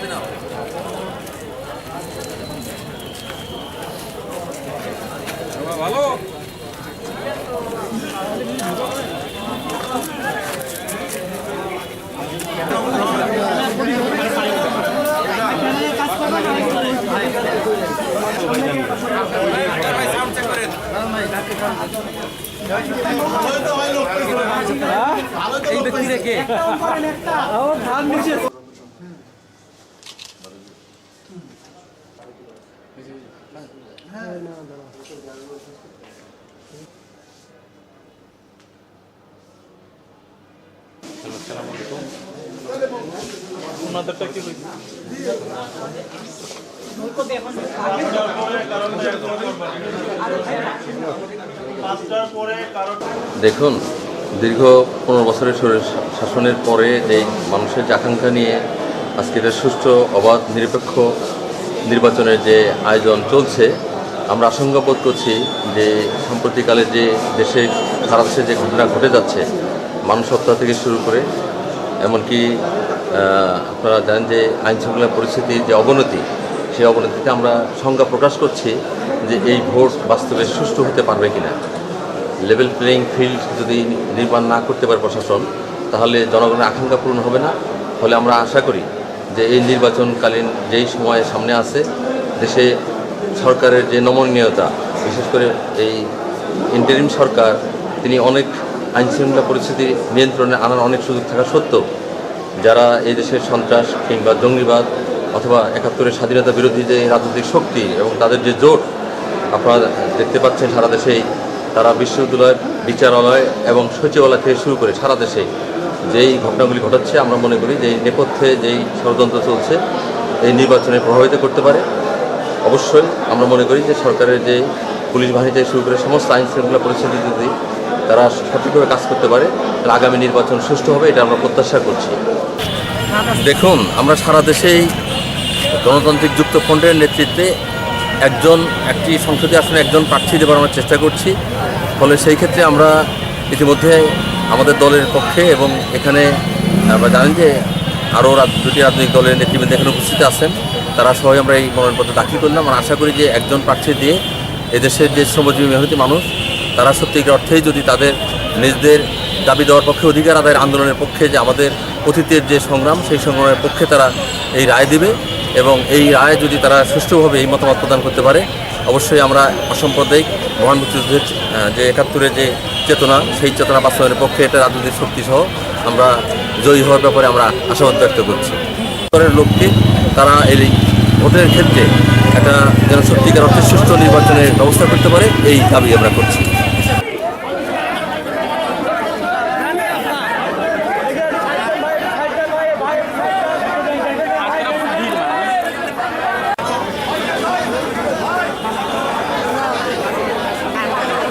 ভালো ভালো ধান মিশে এই দেখুন, দীর্ঘ পনেরো বছরের শাসনের পরে যে মানুষের যে আকাঙ্ক্ষা নিয়ে আজকে সুষ্ঠু অবাধ, নিরপেক্ষ নির্বাচনের যে আয়োজন চলছে, আমরা আশঙ্কা বোধ করছি যে সাম্প্রতিককালে যে দেশে, সারা দেশে যে ঘটনা ঘটে যাচ্ছে, মানুষ হত্যা থেকে শুরু করে, এমনকি আপনারা জানেন যে আইন শৃঙ্খলা পরিস্থিতির যে অবনতি, সেই অবনতিতে আমরা সংজ্ঞা প্রকাশ করছি যে এই ভোট বাস্তবে সুষ্ঠু হতে পারবে কিনা। লেভেল প্লেয়িং ফিল্ড যদি নির্মাণ না করতে পারে প্রশাসন, তাহলে জনগণের আকাঙ্ক্ষা পূরণ হবে না। ফলে আমরা আশা করি যে এই নির্বাচনকালীন যেই সময় সামনে আছে, দেশে সরকারের যে নমনীয়তা, বিশেষ করে এই ইন্টারিম সরকার, তিনি অনেক আইনশৃঙ্খলা পরিস্থিতি নিয়ন্ত্রণে আনার অনেক সুযোগ থাকা সত্ত্বেও, যারা এই দেশের সন্ত্রাস কিংবা জঙ্গিবাদ অথবা একাত্তরের স্বাধীনতা বিরোধী যে রাজনৈতিক শক্তি এবং তাদের যে জোট, আপনারা দেখতে পাচ্ছেন সারা দেশেই, তারা বিশ্ববিদ্যালয়, বিচারালয় এবং সচিবালয় থেকে শুরু করে সারা দেশে যেই ঘটনাগুলি ঘটাচ্ছে, আমরা মনে করি যে নেপথ্যে যেই ষড়যন্ত্র চলছে, এই নির্বাচনে প্রভাবিত করতে পারে। অবশ্যই আমরা মনে করি যে সরকারের যে পুলিশ বাহিনী থেকে শুরু করে সমস্ত আইন শৃঙ্খলা পরিস্থিতি যদি তারা সঠিকভাবে কাজ করতে পারে, তাহলে আগামী নির্বাচন সুষ্ঠু হবে, এটা আমরা প্রত্যাশা করছি। দেখুন, আমরা সারা দেশেই গণতান্ত্রিক যুক্ত ফ্রন্টের নেতৃত্বে একজন, একটি সংসদীয় আসনে একজন প্রার্থী দেবার আমরা চেষ্টা করছি। ফলে সেই ক্ষেত্রে আমরা ইতিমধ্যে আমাদের দলের পক্ষে এবং এখানে আমরা জানেন যে আরও দুটি রাজনৈতিক দলের নেতৃবৃন্দ এখানে উপস্থিত আছেন। তারা সবাই আমরা এই মনোনয়নপত্র দাখিল করলাম আমরা আশা করি যে একজন প্রার্থী দিয়ে এদেশের যে শ্রমজীবী মেহনতি মানুষ, তারা সত্যিকার অর্থেই যদি তাদের নিজেদের দাবি দেওয়ার পক্ষে অধিকার আদায়ের আন্দোলনের পক্ষে যে আমাদের অতীতের যে সংগ্রাম, সেই সংগ্রামের পক্ষে তারা এই রায় দিবে এবং এই রায় যদি তারা সুষ্ঠুভাবে এই মতামত প্রদান করতে পারে অবশ্যই আমরা অসাম্প্রদায়িক মহান মুক্তিযুদ্ধের যে একাত্তরের যে চেতনা, সেই চেতনা বাস্তবায়নের পক্ষে এটা রাজনৈতিক শক্তি সহ আমরা জয়ী হওয়ার ব্যাপারে আমরা আশাবাদ ব্যক্ত করছি। দলের লোককে তারা এই ভোটের ক্ষেত্রে একটা যেন সত্যিকার অর্থে সুস্থ নির্বাচনের ব্যবস্থা করতে পারে, এই দাবি আমরা করছি।